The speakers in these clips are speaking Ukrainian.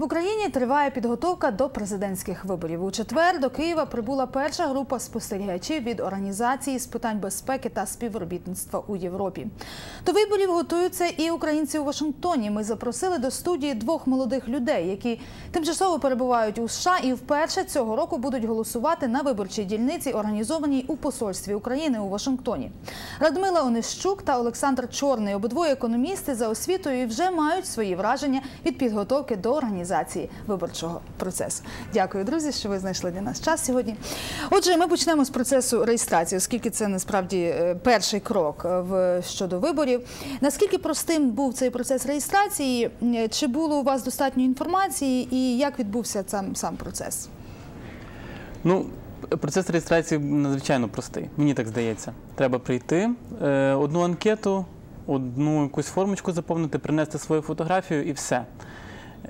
В Україні триває підготовка до президентських виборів. У четвер до Києва прибула перша група спостерігачів від організації з питань безпеки та співробітництва у Європі. До виборів готуються і українці у Вашингтоні. Ми запросили до студії двох молодих людей, які тимчасово перебувають у США і вперше цього року будуть голосувати на виборчій дільниці, організованій у посольстві України у Вашингтоні. Радмила Онищук та Олександр Чорний обидвоє економісти за освітою вже мають свої враження від підготовки до організації виборчого процесу. Дякую, друзі, що ви знайшли для нас час сьогодні. Отже, ми почнемо з процесу реєстрації, оскільки це насправді е, перший крок е, в щодо виборів. Наскільки простим був цей процес реєстрації? Е, Чи було у вас достатньо інформації, і як відбувся сам, сам процес? Ну, процес реєстрації надзвичайно простий. Мені так здається. Треба прийти, одну анкету, одну якусь формочку заповнити, принести свою фотографію і все.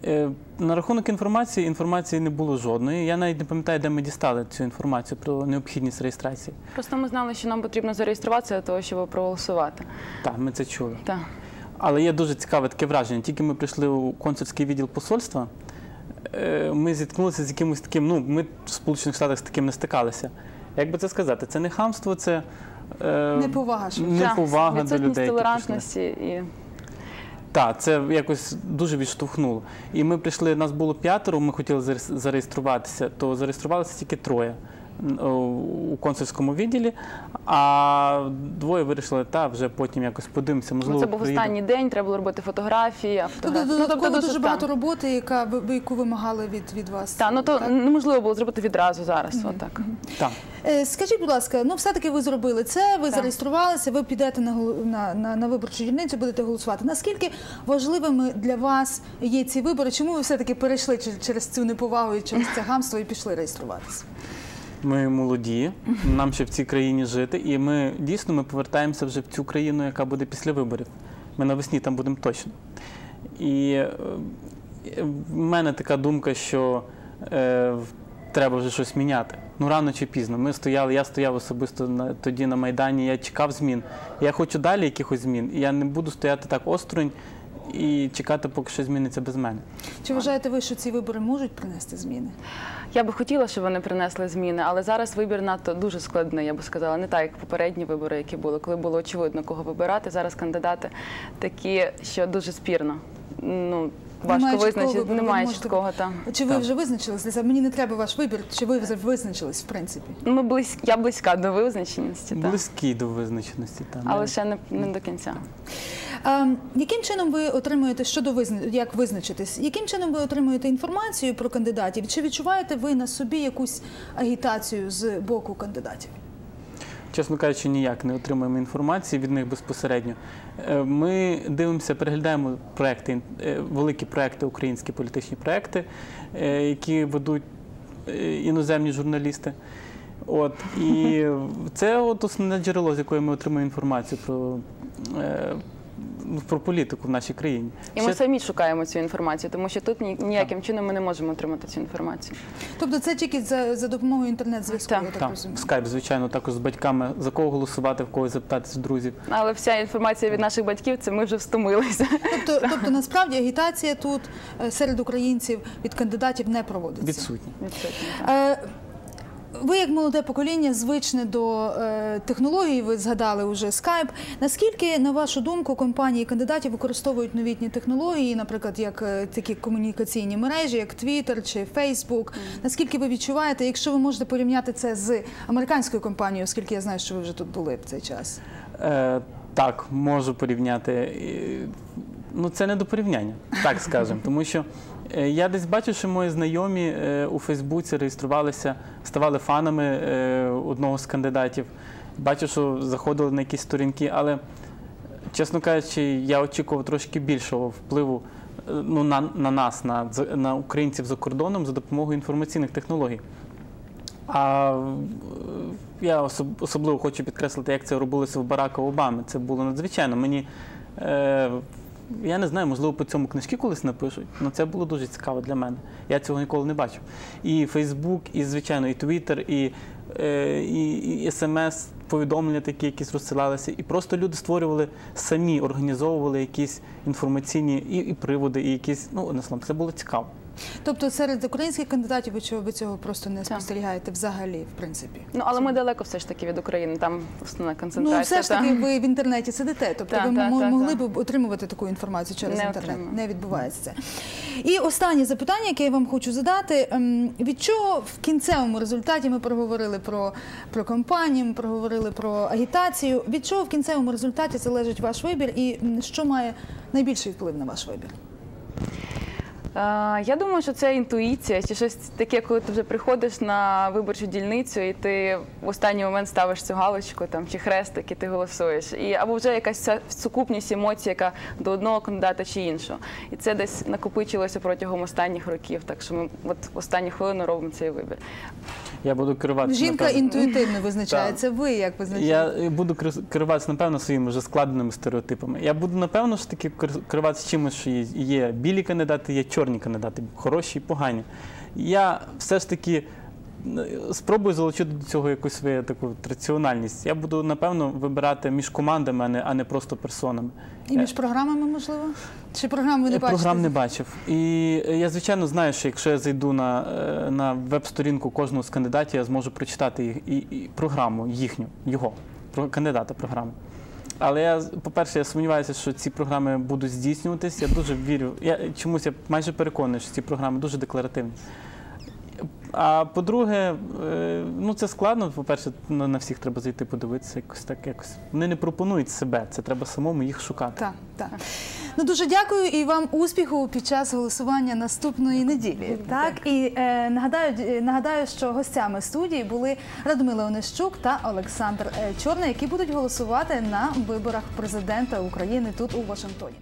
Е, На рахунок інформації, інформації не було жодної. Я навіть не пам'ятаю, де ми дістали цю інформацію про необхідність реєстрації. Просто ми знали, що нам потрібно зареєструватися для того, щоб проголосувати. Так, ми це чули. Так. Але є дуже цікаве таке враження. Тільки ми прийшли у консульський відділ посольства, е, ми зіткнулися з якимось таким. Ну, ми в Сполучених Штатах з таким не стикалися. Як би це сказати? Це не хамство, це е, Неповага, неповага до людей. толерантності і Так, це якось дуже відштовхнуло. І ми прийшли, нас було п'ятеро, ми хотіли зареєс- зареєструватися, то зареєструвалися тільки троє у консульському відділі, а двоє вирішили, та вже потім якось подивимося. Можливо, ну, це був приїдемо». останній день, треба було робити фотографії, а Тобто фотографії. додатково дуже так. багато роботи, яка ви- яку вимагали від, від вас. Так, ну то так? неможливо було зробити відразу зараз. Отак. Так. Е, Скажіть, будь ласка, ну все-таки ви зробили це, ви зареєструвалися, ви підете на, голо- на, на, на виборчу дільницю, будете голосувати. Наскільки важливими для вас є ці вибори? Чому ви все-таки перейшли чер- через цю неповагу і через це гамство і пішли реєструватися? Ми молоді, нам ще в цій країні жити, і ми дійсно ми повертаємося вже в цю країну, яка буде після виборів. Ми навесні там будемо точно. І е, в мене така думка, що е, треба вже щось міняти. Ну рано чи пізно. Ми стояли, я стояв особисто на, тоді на Майдані, я чекав змін. Я хочу далі якихось змін, і я не буду стояти так осторонь і чекати, поки що зміниться без мене. Чи вважаєте ви, що ці вибори можуть принести зміни? Я би хотіла, щоб вони принесли зміни, але зараз вибір надто дуже складний, я би сказала. Не так, як попередні вибори, які були, коли було очевидно, кого вибирати. Зараз кандидати такі, що дуже спірно. Ну, важко визначити, немає чіткого там. Чи ви вже визначились для? Мені не треба ваш вибір, чи ви вже визначились в принципі? Ми близь... Я близька до визначеності. Близькі до визначеності. Там, але ще не, не до кінця. А, яким чином ви отримуєте щодо визна... як визначитись? Яким чином ви отримуєте інформацію про кандидатів? Чи відчуваєте ви на собі якусь агітацію з боку кандидатів? Чесно кажучи, ніяк не отримуємо інформації від них безпосередньо. Е, Ми дивимося, переглядаємо проекти, е, великі проекти, українські політичні проекти, е, які ведуть іноземні журналісти. От і це от основне джерело, з якої ми отримуємо інформацію про, про політику в нашій країні. І ми Ще- самі шукаємо цю інформацію, тому що тут ні- ніяким чином ми не можемо отримати цю інформацію. Тобто це тільки за, за допомогою інтернет-зв'язку, Так. я так Так, розумію. скайп, звичайно, також з батьками, за кого голосувати, в кого запитатися друзів. Але вся інформація від наших батьків це ми вже встомилися. Тобто, тобто насправді агітація тут е, серед українців від кандидатів не проводиться. Відсутні. Відсутні, так. Ви, як молоде покоління, звичне до е, технологій, ви згадали вже скайп. Наскільки, на вашу думку, компанії кандидатів використовують новітні технології, наприклад, як е, такі комунікаційні мережі, як Twitter чи Facebook? Наскільки ви відчуваєте, якщо ви можете порівняти це з американською компанією, оскільки я знаю, що ви вже тут були в цей час? Е, так, можу порівняти. Ну, це не до порівняння, так скажемо. Тому що я десь бачу, що мої знайомі е, у Фейсбуці реєструвалися, ставали фанами е, одного з кандидатів. Бачу, що заходили на якісь сторінки, але, чесно кажучи, я очікував трошки більшого впливу е, ну, на, на нас, на, на українців за кордоном за допомогою інформаційних технологій. А е, я особливо хочу підкреслити, як це робилося в Барака Обами. Це було надзвичайно. Мені е, я не знаю, можливо, по цьому книжки колись напишуть, але це було дуже цікаво для мене. Я цього ніколи не бачив. І Фейсбук, і, звичайно, і Твіттер, і, і, і СМС повідомлення такі якісь розсилалися, і просто люди створювали самі, організовували якісь інформаційні і, і приводи, і якісь, ну, не словом, це було цікаво. Тобто серед українських кандидатів ви чого ви цього просто не спостерігаєте взагалі, в принципі. Ну але ми далеко все ж таки від України. Там основна концентрація. Ну, все ж та. таки, ви в інтернеті сидите, тобто ви могли б отримувати таку інформацію через Не інтернет. Не відбувається це. І останнє запитання, яке я вам хочу задати: ем, від чого в кінцевому результаті ми проговорили про, про кампанію, ми проговорили про агітацію. Від чого в кінцевому результаті залежить ваш вибір, і що має найбільший вплив на ваш вибір? Е, Я думаю, що це інтуїція чи щось таке, коли ти вже приходиш на виборчу дільницю і ти в останній момент ставиш цю галочку там чи хрестик, і ти голосуєш. І або вже якась ця сукупність емоцій, яка до одного кандидата чи іншого. І це десь накопичилося протягом останніх років. Так що ми от в останню хвилину робимо цей вибір. Я буду керуватися. Жінка напевно. інтуїтивно визначає. Це ви як визначаєте? Я буду керуватися, напевно, своїми вже складеними стереотипами. Я буду, напевно, ж таки керуватися чимось, що є, є білі кандидати, є чорні кандидати, хороші і погані. Я все ж таки е, спробую залучити до цього якусь свою таку раціональність. Я буду, напевно, вибирати між командами, а не, а не просто персонами. І між програмами, можливо? Чи програм ви не Я бачите? програм не бачив. І е, я, звичайно, знаю, що якщо я зайду на, е, на веб-сторінку кожного з кандидатів, я зможу прочитати їх, і, і програму їхню, його, кандидата програму. Але я, по-перше, я сумніваюся, що ці програми будуть здійснюватись. Я дуже вірю. Я чомусь я майже переконаний, що ці програми дуже декларативні. А по-друге, е, ну це складно. По-перше, на всіх треба зайти подивитися, якось так якось. Вони не пропонують себе, це треба самому їх шукати. Так, так. Ну дуже дякую і вам успіху під час голосування наступної неділі. Так і е, нагадаю, нагадаю, що гостями студії були Радмила Онищук та Олександр е, Чорний, які будуть голосувати на виборах президента України тут у Вашингтоні.